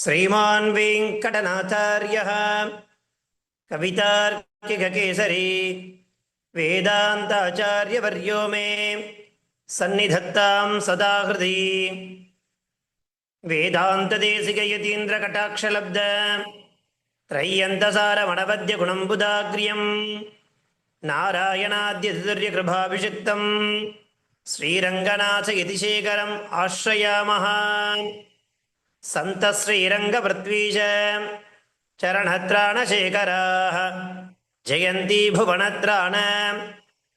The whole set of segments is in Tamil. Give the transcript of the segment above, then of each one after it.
श्रीमान् वेङ्कटनाथार्यः कवितार्किककेसरी वेदान्ताचार्यवर्यो मे सन्निधत्तां सदा हृदि वेदान्तदेशिकयतीन्द्रकटाक्षलब्ध त्रय्यन्तसारमणवद्यगुणम्बुदाग्र्यम् नारायणाद्यतिर्यकृभाभिषिक्तम् श्रीरङ्गनाथयतिशेखरम् आश्रयामः सन्तश्रीरङ्गपृथ्वीश चरणत्राणशेखराः जयन्ती भुवनत्राण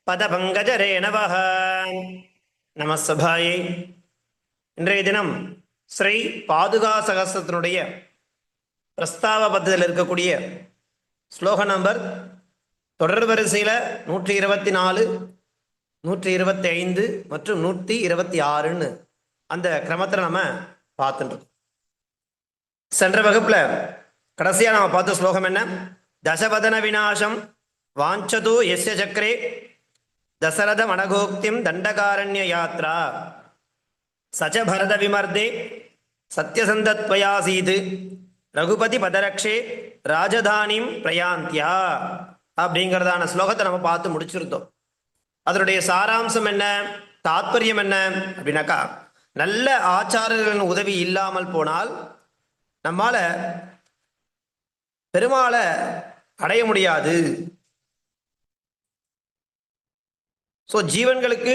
பதபங்கஜரேணவः நம சபாயை இன்றைய தினம் ஸ்ரீ பாதுகா சகஸ்திரத்தினுடைய பிரஸ்தாவ பத்தத்தில் இருக்கக்கூடிய ஸ்லோக நம்பர் தொடர் வரிசையில் நூற்றி இருபத்தி நாலு நூற்றி இருபத்தி ஐந்து மற்றும் நூற்றி இருபத்தி ஆறுன்னு அந்த கிரமத்தில் நம்ம பார்த்துட்டு இருக்கோம். சென்ற வகுப்புல கடைசியா நம்ம பார்த்த ஸ்லோகம் என்ன? தசவதன விநாசம் வாஞ்சது எஸ்ய சக்கரே தசரத மணகோக்திம் தண்டகாரண்ய யாத்ரா. சச்ச பரத விமர்தே சத்யசந்தத்வயாசீது ரகுபதி பதரக்ஷே ராஜதானிம் பிரயாந்தியா. அப்படிங்கிறதான ஸ்லோகத்தை நம்ம பார்த்து முடிச்சிருந்தோம். அதனுடைய சாராம்சம் என்ன? தாத்பரியம் என்ன? அப்படின்னாக்கா நல்ல ஆச்சாரர்களின் உதவி இல்லாமல் போனால் நம்மால பெருமாளை அடைய முடியாது. ஸோ ஜீவன்களுக்கு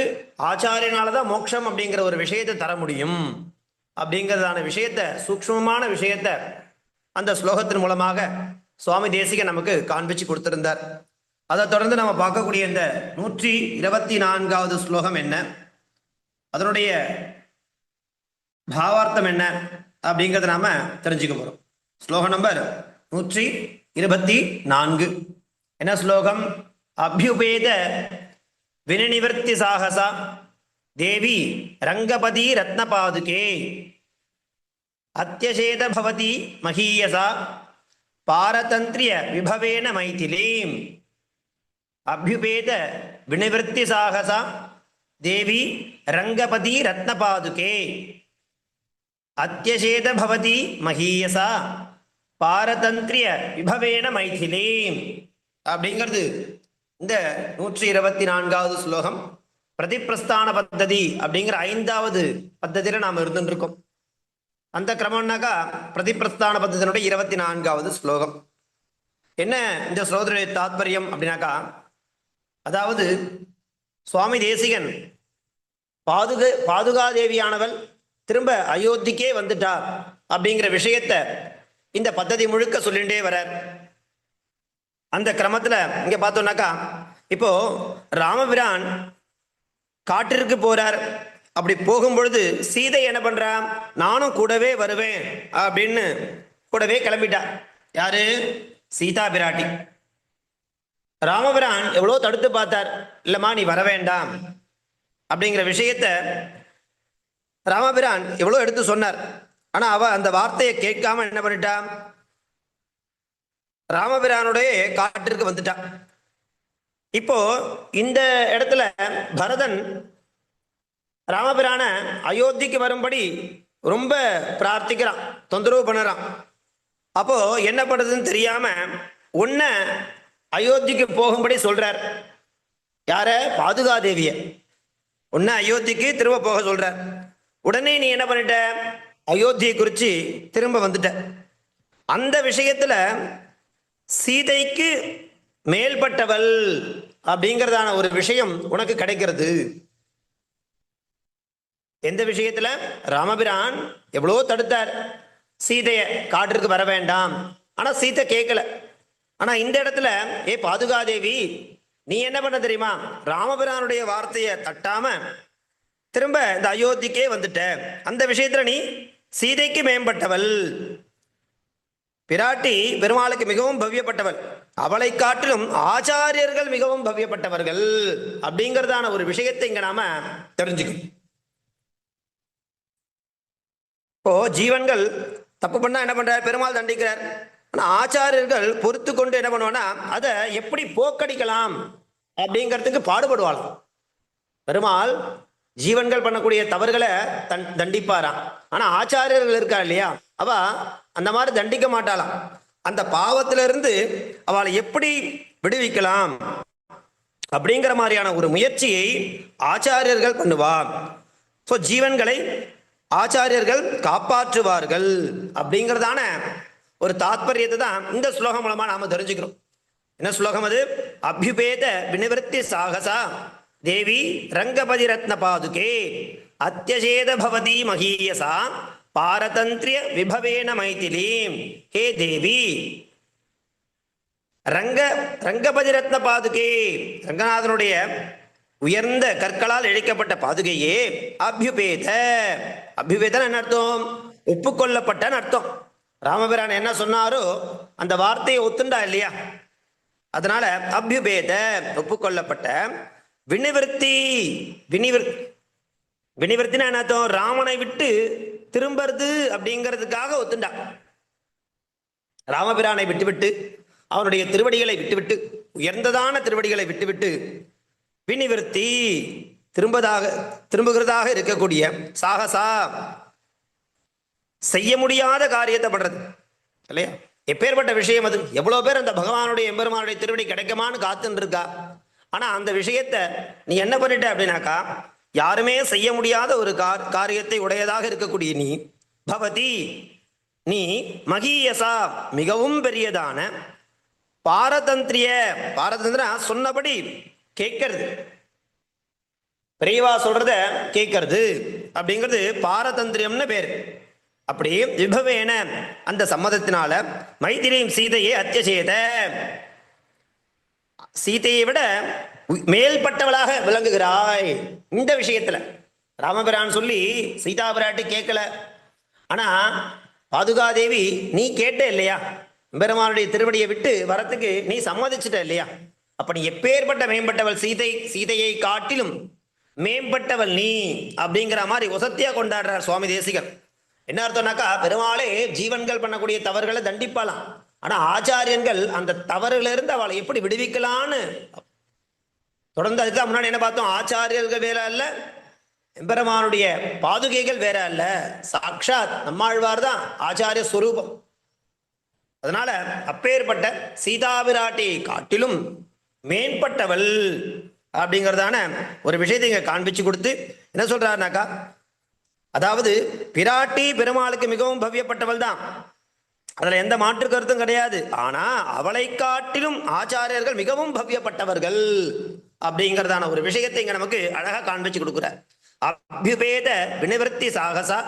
ஆச்சாரியனால தான் மோட்சம் அப்படிங்கிற ஒரு விஷயத்தை தர முடியும். அப்படிங்கிறதான விஷயத்தை சூக்ஷ்மமான விஷயத்த அந்த ஸ்லோகத்தின் மூலமாக சுவாமி தேசிக நமக்கு காண்பிச்சு கொடுத்திருந்தார். அதை தொடர்ந்து நம்ம பார்க்கக்கூடிய இந்த நூற்றி இருபத்தி நான்காவது ஸ்லோகம் என்ன? அதனுடைய பாவார்த்தம் என்ன? அப்படிங்கிறத நாம தெரிஞ்சுக்க போறோம். ஸ்லோகம் நம்பர் நூற்றி இருபத்தி நான்கு. என்ன ஸ்லோகம்? அபியுபேத வினநிவர்த்தி சாகசா. தேவி ரங்கபதி ரத்னபாதுகே. அத்தியசேத பவதி மகீயசா. பாரதந்திரிய விபவேன மைதிலீம். அபியுபேத வினிவர்த்தி சாகசா. தேவி ரங்கபதி ரத்னபாதுகே. அத்தியசேத பவதி மகீயசா. பாரதந்திரிய விபவேன மைதிலீம் அப்படிங்கிறது இந்த நூற்றி இருபத்தி நான்காவது ஸ்லோகம். பிரதிப்பிரஸ்தான பத்ததி அப்படிங்கிற ஐந்தாவது பத்ததியில நாம் இருந்துருக்கோம் அந்த கிரமம்னாக்கா பிரதிப்பிரஸ்தான பத்தத்தினுடைய இருபத்தி நான்காவது ஸ்லோகம். என்ன இந்த ஸ்லோகத்துடைய தாத்பரியம் அப்படின்னாக்கா அதாவது சுவாமி தேசிகன் பாதுக பாதுகாதேவியானவள் திரும்ப அயோத்திக்கே வந்துட்டா அப்படிங்கிற விஷயத்த இந்த பദ്ധதி முழுக்க சொல்லிண்டே வரார். அந்த கிரமத்துல இங்க பார்த்தோம்னாக்கா இப்போ ராமபிரான் காட்டிற்கு போறார். அப்படி போகும் பொழுது சீதை என்ன பண்றா? நானும் கூடவே வருவேன் அப்படின்னு கூடவே கிளம்பிட்டா. யாரு? சீதா பிராட்டி. ராமபிரான் எவ்வளோ தடுத்து பார்த்தார். இல்லம்மா நீ வர வேண்டாம் அப்படிங்கிற விஷயத்த ராமபிரான் எவ்வளோ எடுத்து சொன்னார். ஆனால் அவ அந்த வார்த்தையை கேட்காம என்ன பண்ணிட்டான் ராமபிரானுடைய காட்டிற்கு வந்துட்டான் இப்போ இந்த இடத்துல பரதன் ராமபிரான அயோத்திக்கு வரும்படி ரொம்ப பிரார்த்திக்கிறான் தொந்தரவு பண்ணுறான். அப்போ என்ன பண்ணுறதுன்னு தெரியாம உன்ன அயோத்திக்கு போகும்படி சொல்றார். யார? பாதுகாதேவிய. உன்ன அயோத்திக்கு திரும்ப போக சொல்றார். உடனே நீ என்ன பண்ணிட்ட? அயோத்தியை குறித்து திரும்ப வந்துட்ட. அந்த விஷயத்துல சீதைக்கு மேல்பட்டவள் அப்படிங்கிறதான ஒரு விஷயம் உனக்கு கிடைக்கிறது. எந்த விஷயத்துல? ராமபிரான் எவ்வளோ தடுத்தார். சீதைய காட்டிற்கு வர வேண்டாம். ஆனா சீதை கேட்கல ஆனா இந்த இடத்துல ஏ பாதுகாதேவி நீ என்ன பண்ண தெரியுமா? ராமபிரானுடைய வார்த்தையை தட்டாம திரும்ப இந்த அயோத்திக்கே வந்துட்ட. அந்த விஷயத்துல நீ சீதைக்கு மேம்பட்டவள். பிராட்டி பெருமாளுக்கு மிகவும் பவ்யப்பட்டவள். அவளை காட்டிலும் ஆச்சாரியர்கள் மிகவும் பவ்யப்பட்டவர்கள். அப்படிங்கிறதான ஒரு விஷயத்தை இங்க நாம தெரிஞ்சுக்கணும். இப்போ ஜீவன்கள் தப்பு பண்ணா என்ன பண்றார் பெருமாள் தண்டிக்கிறார். ஆனா ஆச்சாரியர்கள் பொறுத்து கொண்டு என்ன பண்ணுவானா அதை எப்படி போக்கடிக்கலாம் அப்படிங்கிறதுக்கு பாடுபடுவாள் பெருமாள் ஜீவன்கள் பண்ணக்கூடிய தவறுகளை தன் தண்டிப்பாராம். ஆனா ஆச்சாரியர்கள் இருக்கா இல்லையா? அவ அந்த மாதிரி தண்டிக்க மாட்டாளாம். அந்த பாவத்திலிருந்து அவளை எப்படி விடுவிக்கலாம் அப்படிங்கிற மாதிரியான ஒரு முயற்சியை ஆச்சாரியர்கள் பண்ணுவார். ஸோ ஜீவன்களை ஆச்சாரியர்கள் காப்பாற்றுவார்கள் அப்படிங்கிறதான ஒரு தாத்பரியத்தை தான் இந்த ஸ்லோகம் மூலமா நாம தெரிஞ்சுக்கிறோம். என்ன ஸ்லோகம் அது? அபியுபேத வினிவர்த்தி சாகசா. தேவி ரங்கபதி ரத்ன பாதுகே அத்தியசேத பவதி மகீயசா. பாரதந்திரிய விபவேன மைதிலீம். ஹே தேவி. ரங்க ரங்கபதி ரத்ன பாதுகே ரங்கநாதனுடைய உயர்ந்த கற்களால் இழைக்கப்பட்ட பாதுகையே அபியுபேத. அபியுபேதன் என்ன அர்த்தம்? ஒப்புக்கொள்ளப்பட்டன்னு அர்த்தம். ராமபிரான் என்ன சொன்னாரோ அந்த வார்த்தையை ஒத்துண்டா இல்லையா? அதனால அபியுபேத ஒப்புக்கொள்ளப்பட்ட வினிவர்த்தி வினிவர் வினிவர்த்தினா என்ன ராமனை விட்டு திரும்புறது அப்படிங்கிறதுக்காக ஒத்துண்டா. ராமபிரானை விட்டுவிட்டு அவனுடைய திருவடிகளை விட்டுவிட்டு உயர்ந்ததான திருவடிகளை விட்டுவிட்டு வினிவர்த்தி திரும்பதாக திரும்புகிறதாக இருக்கக்கூடிய சாகசா செய்ய முடியாத காரியத்தை பண்றது. இல்லையா? எப்பேற்பட்ட விஷயம் அது? எவ்வளவு பேர் அந்த பகவானுடைய எம்பெருமானுடைய திருவடி கிடைக்குமான்னு காத்துன்னு இருக்கா ஆனா அந்த விஷயத்தை நீ என்ன பண்ணிட்ட அப்படின்னாக்கா யாருமே செய்ய முடியாத ஒரு கார் காரியத்தை உடையதாக இருக்கக்கூடிய நீ பவதி நீ மகீயசா மிகவும் பெரியதான பாரதந்திரிய பாரதந்திரா சொன்னபடி கேட்கறது. பெரியவா சொல்றத கேட்கறது அப்படிங்கிறது பாரதந்திரியம்னு பேர். அப்படி விபவேன அந்த சம்மதத்தினால மைத்திரியும் சீதையை அத்தியசேத. சீதையை விட மேல்பட்டவளாக விளங்குகிறாய். இந்த விஷயத்துல ராமபிரான் சொல்லி சீதா பிராட்டி கேட்கல. ஆனா பாதுகாதேவி நீ கேட்ட இல்லையா? பெருமானுடைய திருவடியை விட்டு வரத்துக்கு நீ சம்மதிச்சிட்ட இல்லையா? அப்ப நீ எப்பேற்பட்ட மேம்பட்டவள் சீதை சீதையை காட்டிலும் மேம்பட்டவள் நீ அப்படிங்கிற மாதிரி ஒசத்தியா கொண்டாடுறார் சுவாமி தேசிகர். என்ன அர்த்தம்னாக்கா பெருமாளே ஜீவன்கள் பண்ணக்கூடிய தவறுகளை தண்டிப்பாலாம் ஆனா ஆச்சாரியன்கள் அந்த தவறுகளிலிருந்து அவளை எப்படி விடுவிக்கலான்னு தொடர்ந்து அதுக்கு முன்னாடி என்ன பார்த்தோம்? ஆச்சாரியர்கள் வேற அல்ல எம்பெருமானுடைய பாதுகைகள் வேற அல்ல. சாக்ஷாத் நம்மாழ்வார் தான் ஆச்சாரிய சுரூபம். அதனால அப்பேற்பட்ட சீதாபிராட்டி காட்டிலும் மேம்பட்டவள் அப்படிங்கிறதான ஒரு விஷயத்தை இங்க காண்பிச்சு கொடுத்து என்ன சொல்றாருனாக்கா? அதாவது பிராட்டி பெருமாளுக்கு மிகவும் பவ்யப்பட்டவள் தான். அதுல எந்த மாற்று கருத்தும் கிடையாது. ஆனா அவளை காட்டிலும் ஆச்சாரியர்கள் மிகவும் பவ்யப்பட்டவர்கள் அப்படிங்கிறதான ஒரு விஷயத்தை இங்க நமக்கு அழகா காண்பிச்சு கொடுக்குறார். அபியுபேத வினிவர்த்தி சாகசா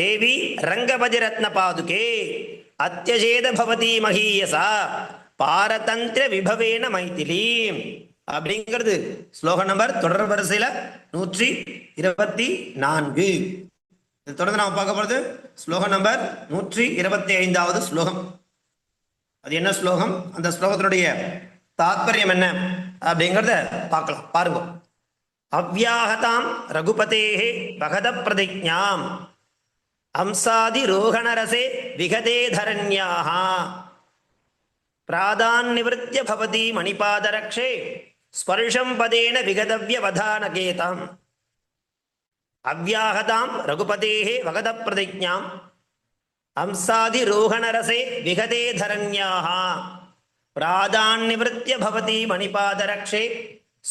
தேவி ரங்கபஜரத்ன பாதுகே அத்தியசேத பவதி மகீயசா பாரதந்திர விபவேன மைத்திலி அப்படிங்கிறது. ஸ்லோக நம்பர் தொடர் வரிசையில நூற்றி இருபத்தி நான்கு. இது தொடர்ந்து நாம் பார்க்க போறது ஸ்லோகம் நம்பர் நூற்றி இருபத்தி ஐந்தாவது ஸ்லோகம். அது என்ன ஸ்லோகம்? அந்த ஸ்லோகத்தினுடைய தாத்பரியம் என்ன? அப்படிங்கிறத பார்க்கலாம். பாருங்க. அவ்யாகதாம் ரகுபதேஹே பகத பிரதிஜாம் அம்சாதி ரோகணரசே விகதே தரண்யாக பிராதான் நிவத்திய பவதி மணிபாதரக்ஷே. ஸ்பர்ஷம் பதேன விகதவ்ய வதானகேதாம் அவ்யாகதாம் ரகுபதேகே வகத பிரதிஜாம் ஹம்சாதி ரோகணரசே விகதே தரண்யாக பிராதான்னிவத்திய பவதி மணிபாதரக்ஷே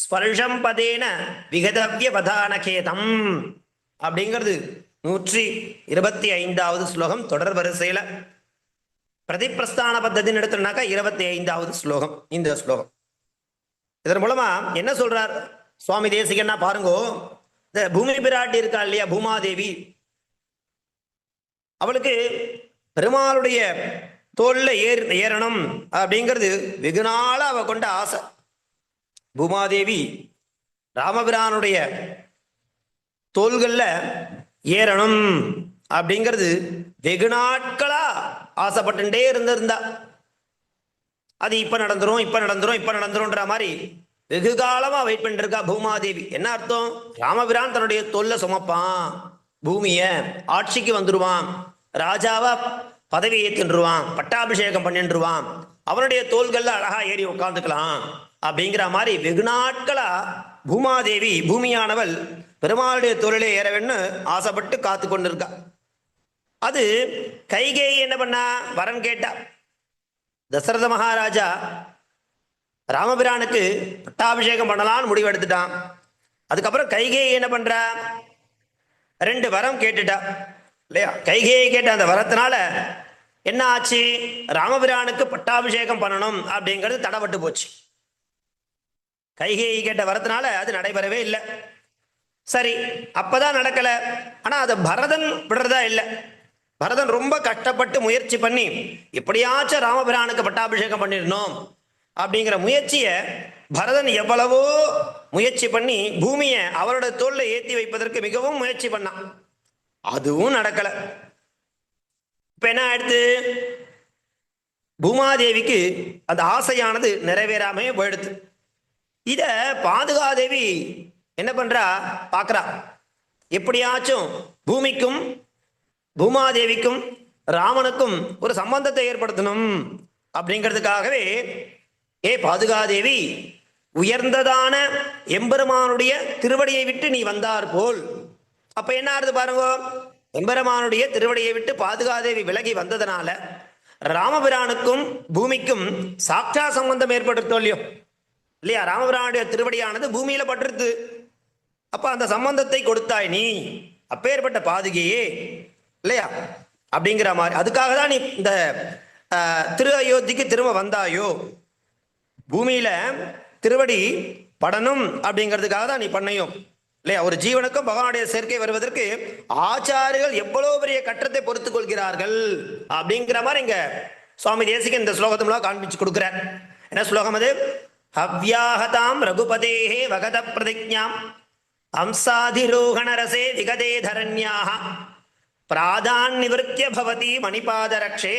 ஸ்பர்ஷம் பதேன விகதவ்ய வதானகேதம். அப்படிங்கிறது நூற்றி இருபத்தி ஐந்தாவது ஸ்லோகம் தொடர் வரிசையில. பிரதிப்பிரஸ்தான பத்ததின்னு எடுத்தோம்னாக்கா இருபத்தி ஐந்தாவது ஸ்லோகம் இந்த ஸ்லோகம். இதன் மூலமா என்ன சொல்றார்? சுவாமி தேசிகன்னா பாருங்கோ இந்த பூமி பிராட்டி இருக்கா இல்லையா? பூமாதேவி. அவளுக்கு பெருமாளுடைய தோல்ல ஏர் ஏறணும் அப்படிங்கிறது வெகு நாளா அவ கொண்ட ஆசை. பூமாதேவி ராமபிரானுடைய தோள்கள்ல ஏறணும் அப்படிங்கிறது வெகு நாட்களா ஆசைப்பட்டுட்டே இருந்திருந்தா. அது இப்ப நடந்துரும் இப்ப நடந்துரும் இப்ப நடந்துரும்ன்ற மாதிரி வெகு காலமா வெயிட் பண்ணிருக்கா பூமாதேவி. என்ன அர்த்தம்? ராமபிரான் தன்னுடைய தொல்லை சுமப்பான். பூமிய ஆட்சிக்கு வந்துருவான். ராஜாவா பதவி ஏற்றுருவான் பட்டாபிஷேகம் பண்ணிட்டுருவான் அவனுடைய தோள்கள்ல அழகா ஏறி உட்காந்துக்கலாம் அப்படிங்கிற மாதிரி வெகு நாட்களா பூமாதேவி பூமியானவள் பெருமாளுடைய ஏற ஏறவேன்னு ஆசைப்பட்டு காத்து கொண்டிருக்கா. அது கைகேயி என்ன பண்ணா? வரன் கேட்டா. தசரத மகாராஜா ராமபிரானுக்கு பட்டாபிஷேகம் பண்ணலாம்னு முடிவு எடுத்துட்டான். அதுக்கப்புறம் கைகேயி என்ன பண்றா? ரெண்டு வரம் கேட்டுட்டா. இல்லையா? கைகேயை கேட்ட அந்த வரத்தினால என்ன ஆச்சு? ராமபிரானுக்கு பட்டாபிஷேகம் பண்ணணும் அப்படிங்கிறது தடைப்பட்டு போச்சு. கைகேயி கேட்ட வரத்தினால அது நடைபெறவே இல்லை. சரி அப்பதான் நடக்கல. ஆனா அதை பரதன் விடுறதா இல்லை. பரதன் ரொம்ப கஷ்டப்பட்டு முயற்சி பண்ணி எப்படியாச்சும் ராமபிரானுக்கு பட்டாபிஷேகம் பண்ணிடணும். அப்படிங்கிற முயற்சியை பரதன் எவ்வளவோ முயற்சி பண்ணி பூமியை அவரோட தோல்ல ஏத்தி வைப்பதற்கு மிகவும் முயற்சி பண்ணான். அதுவும் நடக்கல. இப்ப என்ன ஆயிடுத்து பூமாதேவிக்கு அந்த ஆசையானது நிறைவேறாமே போயிடுது. இத பாதுகாதேவி என்ன பண்றா? பார்க்குறா எப்படியாச்சும் பூமிக்கும் பூமாதேவிக்கும் ராமனுக்கும் ஒரு சம்பந்தத்தை ஏற்படுத்தணும் அப்படிங்கிறதுக்காகவே ஏ பாதுகாதேவி உயர்ந்ததான எம்பெருமானுடைய திருவடியை விட்டு நீ வந்தார் போல். அப்ப என்ன ஆறுது பாருங்க? எம்பெருமானுடைய திருவடியை விட்டு பாதுகாதேவி விலகி வந்ததுனால ராமபிரானுக்கும் பூமிக்கும் சாட்சா சம்பந்தம் ஏற்படுத்தோ இல்லையோ? இல்லையா? ராமபிரானுடைய திருவடியானது பூமியில பட்டிருது அப்ப அந்த சம்பந்தத்தை கொடுத்தாய் நீ. அப்பேற்பட்ட பாதுகையே. இல்லையா? அப்படிங்கிற மாதிரி. அதுக்காக தான் நீ இந்த திரு அயோத்திக்கு திரும்ப வந்தாயோ? பூமியில திருவடி படணும் அப்படிங்கிறதுக்காக தான் நீ பண்ணையும். இல்லையா? ஒரு ஜீவனுக்கும் பகவானுடைய சேர்க்கை வருவதற்கு ஆச்சாரிகள் எவ்வளவு பெரிய கட்டத்தை பொறுத்துக் கொள்கிறார்கள் அப்படிங்கிற மாதிரி இங்க சுவாமி தேசிகன் இந்த ஸ்லோகத்து மூலம் காண்பிச்சு கொடுக்கிறார். என்ன ஸ்லோகம் அது? ஹவ்யாஹதாம் ரகுபதேஹே வகத பிரதிஜாம் அம்சாதிரோகணரசே விகதே தரண்யாக பிராதான் பவதி மணிபாதரக்ஷே.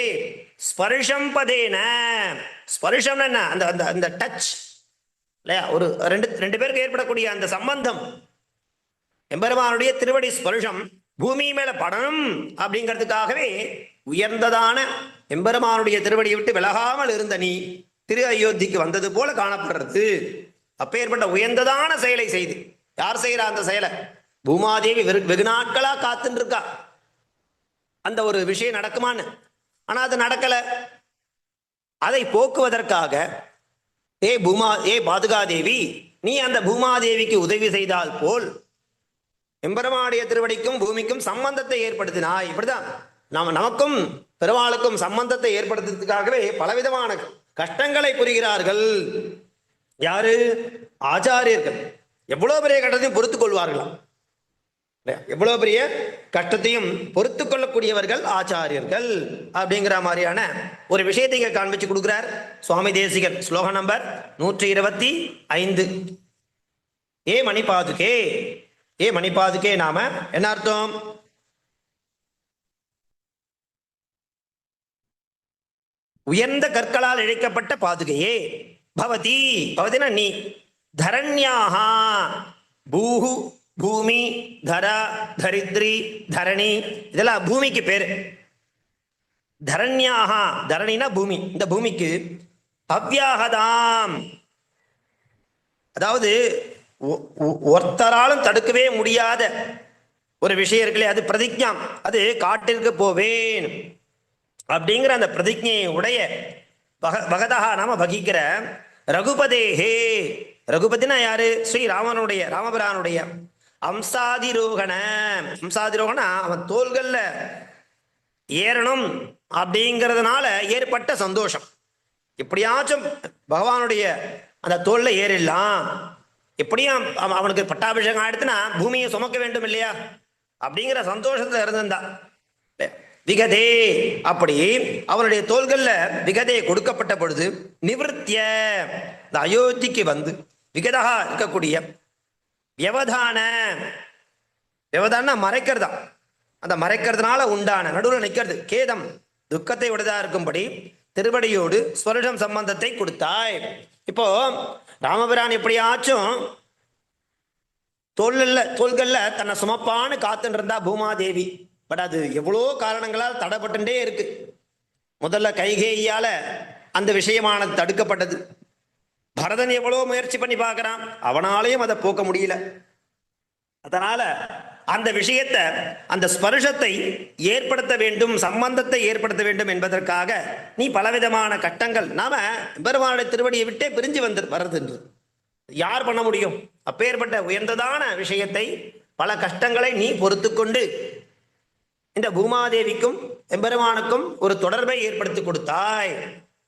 ஸ்பர்ஷம் பதேன. ஸ்பர்ஷம் என்ன? அந்த அந்த அந்த டச் இல்லையா? ஒரு ரெண்டு ரெண்டு பேருக்கு ஏற்படக்கூடிய அந்த சம்பந்தம். எம்பெருமானுடைய திருவடி ஸ்பர்ஷம் பூமி மேல படணும் அப்படிங்கிறதுக்காகவே உயர்ந்ததான எம்பெருமானுடைய திருவடியை விட்டு விலகாமல் இருந்த நீ திரு அயோத்திக்கு வந்தது போல காணப்படுறது. அப்பேற்பட்ட உயர்ந்ததான செயலை செய்து. யார் செய்யறா அந்த செயலை? பூமாதேவி வெகு வெகு நாட்களா காத்துன்னு இருக்கா. அந்த ஒரு விஷயம் நடக்குமான்னு. ஆனா அது நடக்கல. அதை போக்குவதற்காக ஏ பூமா ஏ பாதுகாதேவி நீ அந்த பூமாதேவிக்கு உதவி செய்தால் போல் எம்பரமாடிய திருவடிக்கும் பூமிக்கும் சம்பந்தத்தை ஏற்படுத்தினாய். இப்படிதான். நாம் நமக்கும் பெருமாளுக்கும் சம்பந்தத்தை ஏற்படுத்துறதுக்காகவே பலவிதமான கஷ்டங்களை புரிகிறார்கள். யாரு? ஆச்சாரியர்கள். எவ்வளவு பெரிய கட்டத்தையும் பொறுத்துக் கொள்வார்களாம். எவ்வளவு பெரிய கஷ்டத்தையும் பொறுத்து கொள்ளக்கூடியவர்கள் ஆச்சாரியர்கள் அப்படிங்கிற மாதிரியான ஒரு விஷயத்தை இங்க காண்பிச்சு கொடுக்கிறார் சுவாமி தேசிகர். ஸ்லோகம் நம்பர் நூற்றி இருபத்தி ஐந்து. ஏ மணிபாதுகே ஏ மணிபாதுகே நாம என்ன அர்த்தம்? உயர்ந்த கற்களால் இழைக்கப்பட்ட பாதுகையே. பவதி பவதினா நீ. தரண்யாஹா பூஹு. பூமி தரா தரித்ரி தரணி இதெல்லாம் பூமிக்கு பேரு. தரண்யாஹா தரணினா பூமி. இந்த பூமிக்கு பவ்யாகதாம். அதாவது ஒ- ஒ- ஒருத்தராலும் தடுக்கவே முடியாத ஒரு விஷயம் இருக்குல்லையே அது பிரதிஜாம் அது காட்டிற்கு போவேன். அப்படிங்கிற அந்த பிரதிஜையை உடைய பக பகதஹா நாம பகிக்கிற ரகுபதேஹே ரகுபதினா யாரு? ஸ்ரீ ராமனுடைய ராமபிரானுடைய அம்சாதிரோகண அம்சாதிரோகணா அவன் தோள்கள்ல ஏறணும் அப்படிங்கிறதுனால ஏற்பட்ட சந்தோஷம். எப்படியாச்சும் பகவானுடைய அந்த தோல்ல ஏறிடலாம். எப்படியும் அவன் அவனுக்கு பட்டாபிஷேகம் ஆயிடுத்துனா பூமியை சுமக்க வேண்டும் இல்லையா? அப்படிங்கிற சந்தோஷத்துல இருந்திருந்தா. விகதே அப்படி அவனுடைய தோள்கள்ல விகதே கொடுக்கப்பட்ட பொழுது நிவிருத்திய இந்த அயோத்திக்கு வந்து விகதா இருக்கக்கூடிய வியவதான வியவதான மறைக்கிறதா. அந்த மறைக்கிறதுனால உண்டான நடுவில் நிற்கிறது கேதம் துக்கத்தை உடையதா இருக்கும்படி திருவடியோடு ஸ்வருஷம் சம்பந்தத்தை கொடுத்தாய். இப்போ ராமபிரான் எப்படியாச்சும் தோல்ல தோள்கள்ல தன்னை சுமப்பான்னு காத்துன்னு இருந்தா பூமாதேவி. பட் அது எவ்வளோ காரணங்களால் தடைப்பட்டுட்டே இருக்கு. முதல்ல கைகேயால அந்த விஷயமானது தடுக்கப்பட்டது. பரதன் எவ்வளோ முயற்சி பண்ணி பார்க்கறான். அவனாலையும் அதை போக்க முடியல. அதனால அந்த விஷயத்தை அந்த ஸ்பர்ஷத்தை ஏற்படுத்த வேண்டும் சம்பந்தத்தை ஏற்படுத்த வேண்டும் என்பதற்காக நீ பலவிதமான கட்டங்கள். நாம பெருமானுடைய திருவடியை விட்டே பிரிஞ்சு வந்து வருது யார் பண்ண முடியும்? அப்பேற்பட்ட உயர்ந்ததான விஷயத்தை பல கஷ்டங்களை நீ பொறுத்து கொண்டு இந்த பூமாதேவிக்கும் எம்பெருமானுக்கும் ஒரு தொடர்பை ஏற்படுத்தி கொடுத்தாய்.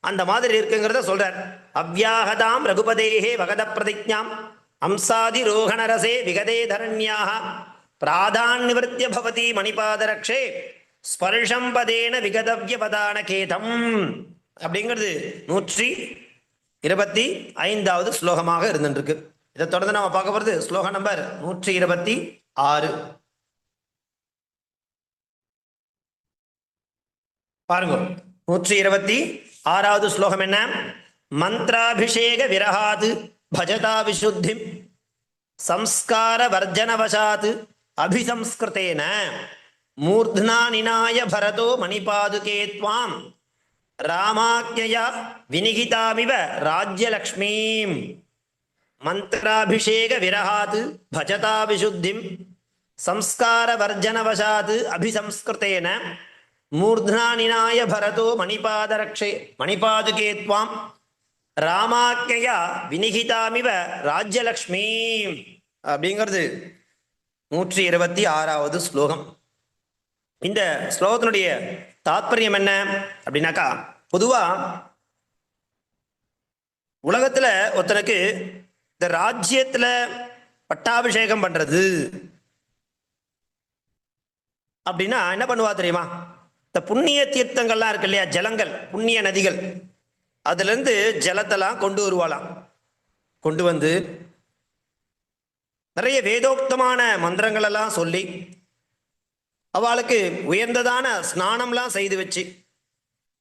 அந்த மாதிரி இருக்குங்கிறத சொல்றார். அவ்யாகதாம் ரகுபதேகே வகத பிரதிஜாம் அம்சாதி ரோகணரசே விகதே தரண்யாக. பிராதான் நிவர்த்திய பவதி மணிபாதரக்ஷே ஸ்பர்ஷம் பதேன விகதவியபதான கேதம். அப்படிங்கிறது நூற்றி இருபத்தி ஐந்தாவது ஸ்லோகமாக இருந்துருக்கு இதை தொடர்ந்து நம்ம பார்க்க போறது ஸ்லோகம் நம்பர் நூற்றி இருபத்தி ஆறு. பாருங்க. நூற்றி இருபத்தி ஆறாவது ஸ்லோகம் என்ன? மந்திராபிஷேக விரகாது பஜதா விசுத்தி சம்ஸ்கார வர்ஜனவசாத் அபிசம்ஸ்கிருத்தேன மூர்த்னா நினாய பரதோ மணிபாதுகே துவாம் ராமாக்ஞயா வினிகிதாமிவ ராஜ்யலக்ஷ்மீம். மந்திராபிஷேக விரகாத் பஜதா விசுத்திம் சம்ஸ்கார வர்ஜனவசாத் அபிசம்ஸ்கிருத்தேன மூர்த்னானினாய பரதோ மணிபாதரக்ஷே மணிபாதுகே துவாம் ராமாக்ஞயா வினிகிதாமிவ ராஜ்யலக்ஷ்மி அப்படிங்கிறது நூற்றி இருபத்தி ஆறாவது ஸ்லோகம். இந்த ஸ்லோகத்தினுடைய தாத்பரியம் என்ன அப்படின்னாக்கா பொதுவா உலகத்துல ஒருத்தனுக்கு இந்த ராஜ்யத்துல பட்டாபிஷேகம் பண்றது. அப்படின்னா என்ன பண்ணுவா தெரியுமா? இந்த புண்ணிய தீர்த்தங்கள்லாம் இருக்கு இல்லையா? ஜலங்கள் புண்ணிய நதிகள். அதுலேருந்து ஜலத்தெல்லாம் கொண்டு வருவாளாம். கொண்டு வந்து நிறைய வேதோக்தமான மந்திரங்கள் எல்லாம் சொல்லி அவளுக்கு உயர்ந்ததான ஸ்நானம்லாம் செய்து வச்சு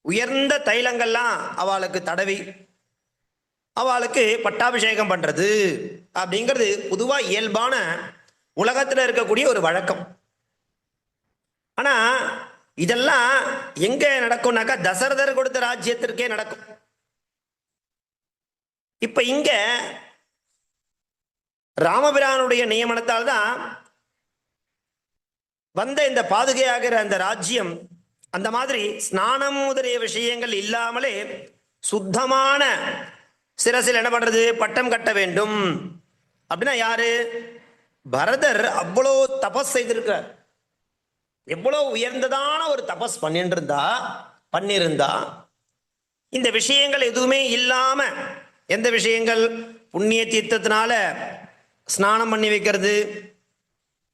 உயர்ந்த தைலங்கள்லாம் அவளுக்கு தடவி அவளுக்கு பட்டாபிஷேகம் பண்றது அப்படிங்கிறது பொதுவாக இயல்பான உலகத்தில் இருக்கக்கூடிய ஒரு வழக்கம். ஆனால் இதெல்லாம் எங்க நடக்கும்னாக்கா தசரதர் கொடுத்த ராஜ்யத்திற்கே நடக்கும். இப்ப இங்க ராமபிரானுடைய நியமனத்தால் தான் வந்த இந்த பாதுகையாகிற அந்த ராஜ்யம் அந்த மாதிரி ஸ்நானம் முதலிய விஷயங்கள் இல்லாமலே சுத்தமான சிரசில் என்ன பண்றது? பட்டம் கட்ட வேண்டும். அப்படின்னா யாரு? பரதர் அவ்வளோ தபஸ் செய்திருக்கிறார். எவ்வளோ உயர்ந்ததான ஒரு தபஸ் பண்ணிருந்தா பண்ணியிருந்தா இந்த விஷயங்கள் எதுவுமே இல்லாம எந்த விஷயங்கள்? புண்ணிய தீர்த்தத்தினால ஸ்நானம் பண்ணி வைக்கிறது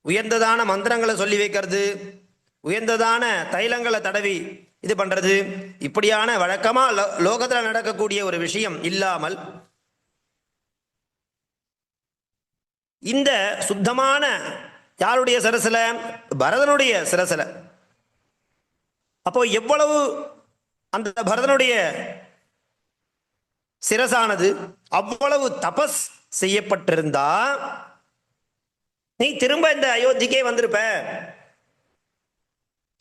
உயர்ந்ததான மந்திரங்களை சொல்லி வைக்கிறது உயர்ந்ததான தைலங்களை தடவி இது பண்றது. இப்படியான வழக்கமா லோ- லோகத்துல நடக்கக்கூடிய ஒரு விஷயம் இல்லாமல் இந்த சுத்தமான யாருடைய சிரசில? பரதனுடைய சிரசில. அப்போ எவ்வளவு அந்த பரதனுடைய சிரசானது அவ்வளவு தபஸ் செய்யப்பட்டிருந்தா நீ திரும்ப இந்த அயோத்திக்கே வந்திருப்ப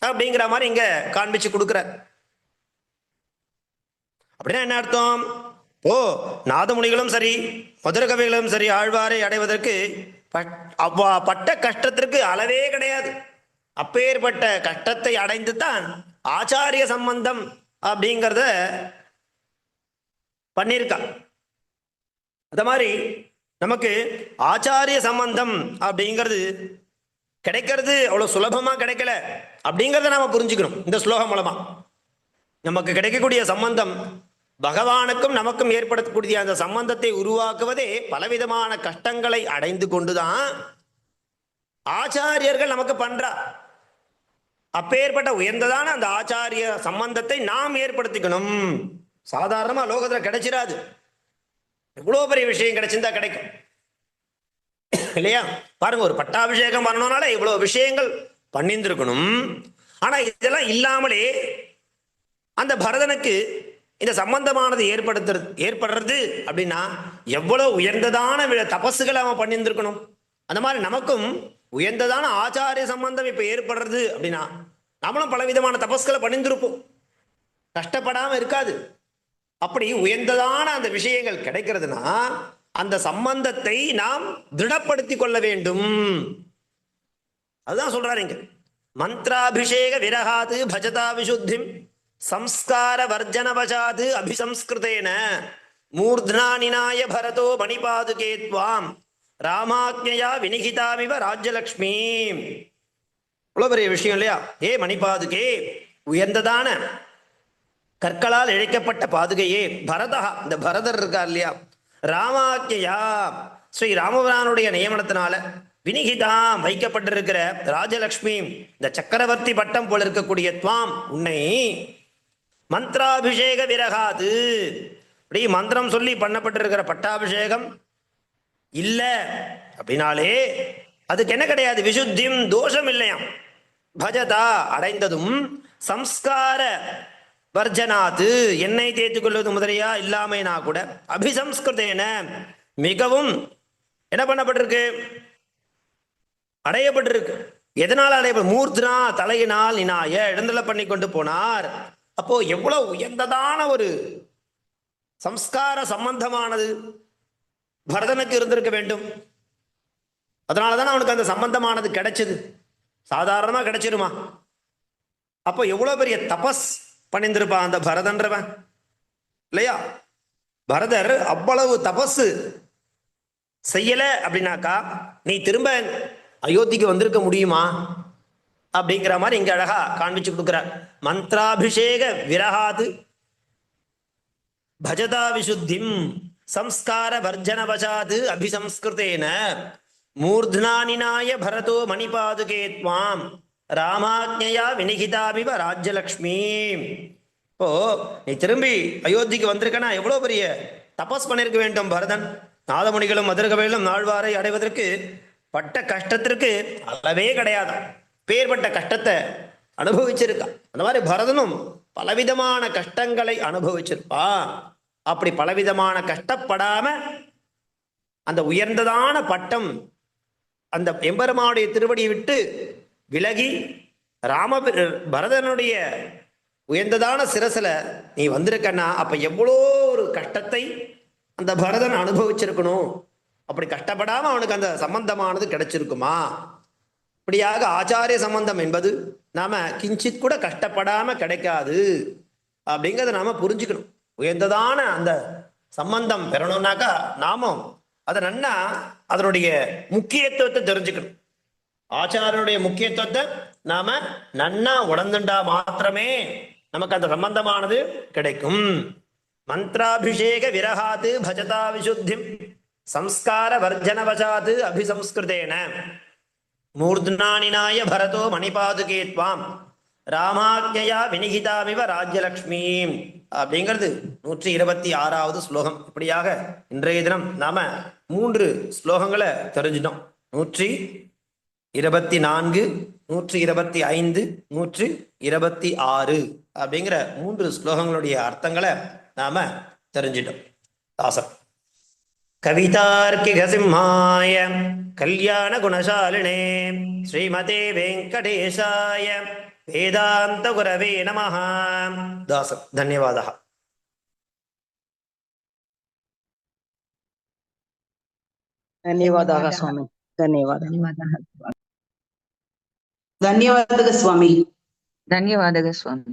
அப்படிங்கிற மாதிரி இங்க காண்பிச்சு கொடுக்குற. அப்படின்னா என்ன அர்த்தம்? ஓ நாதமுனிகளும் சரி மதுரகவிகளும் சரி ஆழ்வாரை அடைவதற்கு அவ்வா பட்ட கஷ்டத்திற்கு அளவே கிடையாது. அப்பேற்பட்ட கஷ்டத்தை அடைந்து தான் ஆச்சாரிய சம்பந்தம் அப்படிங்கிறத பண்ணியிருக்கா. அந்த மாதிரி நமக்கு ஆச்சாரிய சம்பந்தம் அப்படிங்கிறது கிடைக்கிறது அவ்வளோ சுலபமாக கிடைக்கல அப்படிங்கிறத நாம் புரிஞ்சுக்கணும் இந்த ஸ்லோகம் மூலமாக நமக்கு கிடைக்கக்கூடிய சம்பந்தம் பகவானுக்கும் நமக்கும் ஏற்படுத்தக்கூடிய அந்த சம்பந்தத்தை உருவாக்குவதே பலவிதமான கஷ்டங்களை அடைந்து கொண்டுதான் ஆச்சாரியர்கள் நமக்கு பண்றா. அப்பேற்பட்ட உயர்ந்ததான அந்த ஆச்சாரிய சம்பந்தத்தை நாம் ஏற்படுத்திக்கணும். சாதாரணமா லோகத்துல கிடைச்சிராது. எவ்வளவு பெரிய விஷயம் கிடைச்சிருந்தா கிடைக்கும். இல்லையா? பாருங்க ஒரு பட்டாபிஷேகம் பண்ணணும்னால இவ்வளவு விஷயங்கள் பண்ணியிருந்திருக்கணும் ஆனா இதெல்லாம் இல்லாமலே அந்த பரதனுக்கு இந்த சம்பந்தமானது ஏற்படுத்துறது ஏற்படுறது அப்படின்னா எவ்வளவு உயர்ந்ததான வி- தபசுகளை அவன் பண்ணியிருந்திருக்கணும். அந்த மாதிரி நமக்கும் உயர்ந்ததான ஆச்சாரிய சம்பந்தம் இப்ப ஏற்படுறது அப்படின்னா நம்மளும் பலவிதமான தபஸ்களை பண்ணியிருந்திருப்போம். கஷ்டப்படாம இருக்காது. அப்படி உயர்ந்ததான அந்த விஷயங்கள் கிடைக்கிறதுனா அந்த சம்பந்தத்தை நாம் திருடப்படுத்திக் கொள்ள வேண்டும். அதுதான் சொல்றாரு இங்க. மந்திராபிஷேக விரகாது பஜதா விசுத்திம் சம்ஸ்கார வர்ஜனவசாது அபிசம்ஸ்கிருதேன மூர்த்னானினாய பரதோ மணிபாதுகே துவாம் ராமாக்ஞயா வினிகிதாமிவ ராஜ்யலக்ஷ்மி இவ்வளவு பெரிய விஷயம் இல்லையா? ஏ மணிபாதுகே உயர்ந்ததான கற்களால் இழைக்கப்பட்ட பாதுகையே பரதா. இந்த பரதர் இருக்கார் இல்லையா? ராமாக்கியா ஸ்ரீ ராமபுரானுடைய நியமனத்தினால வினிகிதாம் வைக்கப்பட்டிருக்கிற ராஜலக்ஷ்மி இந்த சக்கரவர்த்தி பட்டம் போல இருக்கக்கூடிய துவாம் உன்னை மந்திராபிஷேக விரகாது அப்படி மந்திரம் சொல்லி பண்ணப்பட்டிருக்கிற பட்டாபிஷேகம் இல்ல அப்படின்னாலே அதுக்கு என்ன கிடையாது? விசுத்தியும் தோஷம் இல்லையாம். பஜதா அடைந்ததும் சம்ஸ்கார வர்ஜனாத்து. எண்ணெய் தேய்த்து கொள்வது முதலியா? இல்லாமைனா கூட. அபிசம்ஸ்கிருதேன மிகவும் என்ன பண்ணப்பட்டிருக்கு? அடையப்பட்டிருக்கு. எதனால் அடையப்படும் மூர்த்தனா தலையினால் இனாய இடந்தலை பண்ணி கொண்டு போனார். அப்போ எவ்வளவு உயர்ந்ததான ஒரு சம்ஸ்கார சம்பந்தமானது பரதனுக்கு இருந்திருக்க வேண்டும். அதனால தான் அவனுக்கு அந்த சம்பந்தமானது கிடைச்சது. சாதாரணமா கிடைச்சிருமா? அப்போ எவ்வளவு பெரிய தபஸ் பண்ணியிருந்திருப்பான் அந்த பரதன்றவன்? இல்லையா? பரதர் அவ்வளவு தபஸ் செய்யல அப்படின்னாக்கா நீ திரும்ப அயோத்திக்கு வந்திருக்க முடியுமா? அப்படிங்கிற மாதிரி இங்க அழகா காண்பிச்சு கொடுக்குறார். மந்திராபிஷேக விரகாது பஜதா விசுத்திம் சம்ஸ்கார வர்ஜனவசாது அபிசம்ஸ்கிருதேன மூர்த்னானினாய பரதோ மணிபாதுகே துவாம் ராமாஜ்யா வினிகிதாபிவ ராஜ்யலக்ஷ்மி இப்போ நீ திரும்பி அயோத்திக்கு வந்திருக்கனா எவ்வளவு பெரிய தபஸ் பண்ணிருக்க வேண்டும் பரதன் நாதமுனிகளும் மதுரகவையிலும் நாழ்வாரை அடைவதற்கு பட்ட கஷ்டத்திற்கு அளவே கிடையாது பேர்பட்ட கஷ்டத்தை அனுபவிச்சிருக்கான். அந்த மாதிரி பரதனும் பலவிதமான கஷ்டங்களை அனுபவிச்சிருப்பான். அப்படி பலவிதமான கஷ்டப்படாம அந்த உயர்ந்ததான பட்டம் அந்த எம்பெருமானுடைய திருவடியை விட்டு விலகி ராம பரதனுடைய உயர்ந்ததான சிரசில் நீ வந்திருக்கன்னா அப்போ எவ்வளோ ஒரு கஷ்டத்தை அந்த பரதன் அனுபவிச்சிருக்கணும். அப்படி கஷ்டப்படாமல் அவனுக்கு அந்த சம்பந்தமானது கிடைச்சிருக்குமா? இப்படியாக ஆச்சாரிய சம்பந்தம் என்பது நாம கிஞ்சித் கூட கஷ்டப்படாம கிடைக்காது அப்படிங்கிறத நாம புரிஞ்சுக்கணும். உயர்ந்ததான அந்த சம்பந்தம் பெறணும்னாக்கா நாமும் அதை நன்னா அதனுடைய முக்கியத்துவத்தை தெரிஞ்சுக்கணும். ஆச்சாரனுடைய முக்கியத்துவத்தை நாம நன்னா உணர்ந்துண்டா மாத்திரமே நமக்கு அந்த சம்பந்தமானது கிடைக்கும். மந்திராபிஷேக விரகாத்து பஜதா விசுத்தி சம்ஸ்கார வர்ஜனவசாத்து அபிசம்ஸ்கிருதேன. மூர்த்னானினாய பரதோ மணிபாதுகே துவாம் ராமாக்ஞயா வினிகிதாமிவ ராஜ்யலக்ஷ்மி அப்படிங்கிறது நூற்றி இருபத்தி ஆறாவது ஸ்லோகம். இப்படியாக இன்றைய தினம் நாம மூன்று ஸ்லோகங்களை தெரிஞ்சிட்டோம். நூற்றி இருபத்தி நான்கு நூற்றி இருபத்தி ஐந்து நூற்றி இருபத்தி ஆறு அப்படிங்கிற மூன்று ஸ்லோகங்களுடைய அர்த்தங்களை நாம தெரிஞ்சிட்டோம். தாசன் कवितार्किकसिंहाय कल्याणगुणशालिने श्रीमते वेङ्कटेशाय वेदान्तगुरवे नमः दास धन्यवादः ధన్యవాదాలు స్వామి ధన్యవాదాలు ధన్యవాదాలు స్వామి ధన్యవాదాలు స్వామి